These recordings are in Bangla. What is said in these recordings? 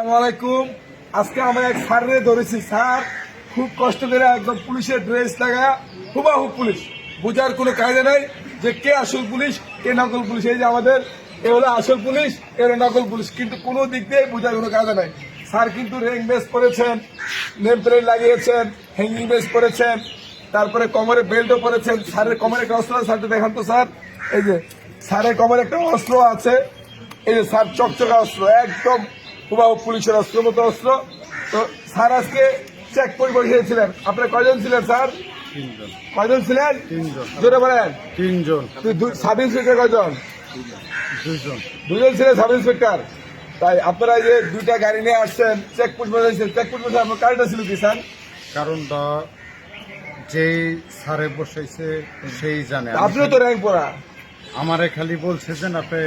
আসসালামাইকুম আজকে আমরা এক স্যারে ধরেছি। স্যার খুব কষ্ট করে একদম পুলিশের ড্রেস লাগা, হুবাহু পুলিশ। বোঝার কোনো কায়দা নাই যে কে আসল পুলিশ, কে নকল পুলিশ। এই যে আমাদের, এ হলো আসল পুলিশ, এ হলো নকল পুলিশ। কিন্তু কোনো দিক দিয়ে বোঝার কোনো কায়দা নাই। স্যার কিন্তু রেং বেস পরেছেন নেম প্লেট লাগিয়েছেন হ্যাঙ্গিং বেস পরেছেন, তারপরে কোমরে বেল্টও পরেছেন। স্যারের কোমরে একটা অস্ত্র স্যারটা দেখান তো স্যার। এই যে, স্যারের কোমরে একটা অস্ত্র আছে। এই যে স্যার, চকচকা অস্ত্র, একদম হুবাহু পুলিশের অস্ত্র মতো অস্ত্র। তো স্যার আজকে চেক করে বসিয়েছিলেন আপনার কয়জন ছিলেন স্যার? তিনজন। কয়জন ছিলেন? তিনজন। জোরে বলেন। তিনজন। সাব ইন্সপেক্টর কয়জন? দুইজন। দুজন ছিলেন সাব ইন্সপেক্টর তাই আপনারা যে দুইটা গাড়ি নিয়ে আসছেন চেক পোস্ট বসাইছেন চেক পোস্ট বসে আপনার কারণটা ছিল কি স্যার? কারণটা যেই সারে বসাইছে সেই জানে। আপনিও তো র্যাঙ্ক পড়া। আমারে খালি বলছে যে আপনি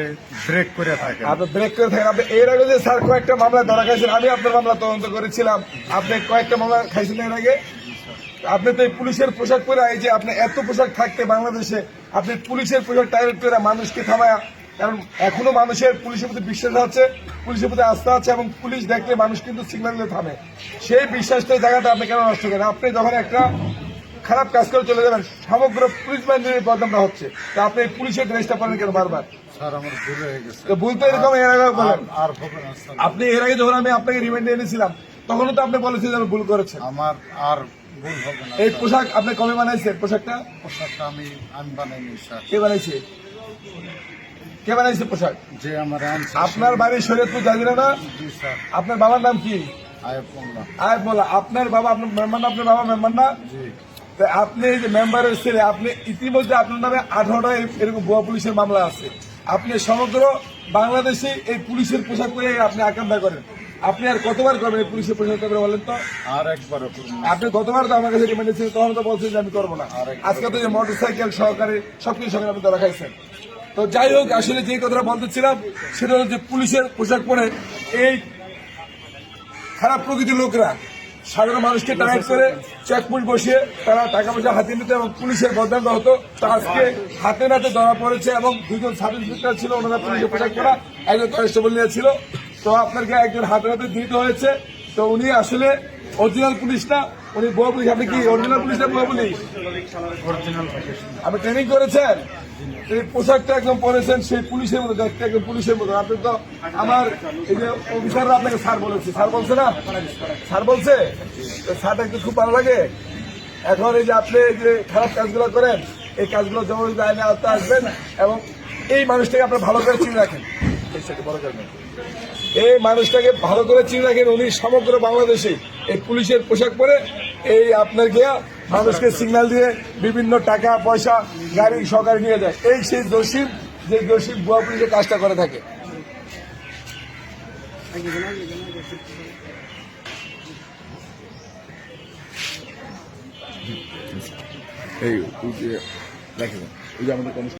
ব্রেক করে থাকেন আপনি ব্রেক করে থাকেন। আপনি এর আগে যে স্যার কয়েকটা মামলা ধরা খাইছেন, আমি আপনার মামলা তদন্ত করেছিলাম। আপনি কয়েকটা মামলা খাইছেন এর আগে? আপনি তো এই পুলিশের পোশাক পরে, এই যে আপনি এত পোশাক থাকতে বাংলাদেশে, আপনি পুলিশের পোশাক টাইলেট করে মানুষকে থামায়া, কারণ এখনও মানুষের পুলিশের প্রতি বিশ্বাস আছে, পুলিশের প্রতি আস্থা আছে, এবং পুলিশ দেখলে মানুষ কিন্তু সিগন্যাল থামে। সেই বিশ্বাসটা জায়গাটা আপনি কেন নষ্ট করেন? আপনি যখন একটা খারাপ কাজ করে চলে যাবেন। সমগ্র পুলিশ বাহিনীর বদনামটা হচ্ছে। তা আপনি পুলিশের ড্রেসটা পরেন কেন বারবার? ভুল তো এরকম এর আগে বলেন। আপনি এর আগে যখন আমি আপনাকে রিমান্ডে এনেছিলাম তখনও তো আপনি বলেছিলেন আমি ভুল করেছেন। আমার আর এই পোশাক আপনি কবে বানাইছেন? পোশাকটা? পোশাকটা আমি আমি বানাইনি কে বানাইছে? কে বানাইছে পোশাক? যে আমার আপনার বাড়ির শরীয়তপুর জাজিরা না? আপনার বাবার নাম কি? আয়ব মোল্লা। আর বলা আপনার বাবা আপনার মেম্বার না? আপনার বাবা মেম্বার না? জি। তা আপনি যে মেম্বারের ছেলে আপনি ইতিমধ্যে আপনার নামে আঠারোটা এরকম ভুয়া পুলিশের মামলা আছে। আপনি সমগ্র বাংলাদেশে এই পুলিশের পোশাক পরে আপনি আকাঙ্ক্ষা করেন। আপনি আর কতবার করবেন এই পুলিশের পোশাক করে বলেন তো? আর একবার আপনি গতবার তো আমার কাছে রিমান্ড ছিল তখন তো বলছেন যে আমি করব না। আজকে তো যে মোটর সাইকেল সহকারে সবকিছু সহকারে আপনি ধরা খাইছেন। তো যাই হোক আসলে যে কথাটা বলতেছিলাম সেটা হচ্ছে পুলিশের পোশাক পরে এই খারাপ প্রকৃতির লোকরা সাধারণ মানুষকে টার্গেট করে চেকপোস্ট বসিয়ে তারা টাকা পয়সা হাতে নিত এবং পুলিশের বদনাম হতো তা আজকে হাতে নাতে ধরা পড়েছে এবং দুজন সাব ইন্সপেক্টর ছিল, ওনারা পুলিশের পোশাক করা একজন কনস্টেবল নিয়ে ছিল। তো আপনাকে একজন হাতে হাতে দিতে হয়েছে। তো উনি আসলে অরিজিনাল পুলিশ না উনি বউ পুলিশ আপনি কি অরিজিনাল পুলিশ না বউ পুলিশ? আপনি ট্রেনিং করেছেন? এই পোশাকটা একদম পরেছেন সেই পুলিশের মতো দেখতে একদম পুলিশের মতো। আপনি তো আমার এই যে অফিসাররা আপনাকে স্যার বলেছে। স্যার বলছে না? স্যার বলছে? স্যারটা একটু খুব ভালো লাগে। এখন এই যে আপনি এই যে খারাপ কাজগুলো করেন এই কাজগুলো যেমন আইনে আওতা আসবেন এবং এই মানুষটাকে আপনার ভালো করে চিনে রাখেন। বড় এই মানুষটাকে ভালো করে চিনে রাখেন। উনি সমগ্র বাংলাদেশে এই পুলিশের পোশাক পরে এই আপনার গিয়া মানুষকে সিগন্যাল দিয়ে বিভিন্ন টাকা, পয়সা গাড়ি, সহকারে নিয়ে যায়। এই সেই দোষীর যে দোষী বুয়া পুলিশের কাজটা করে থাকে। এই দেখেন, ওই যে আমাদের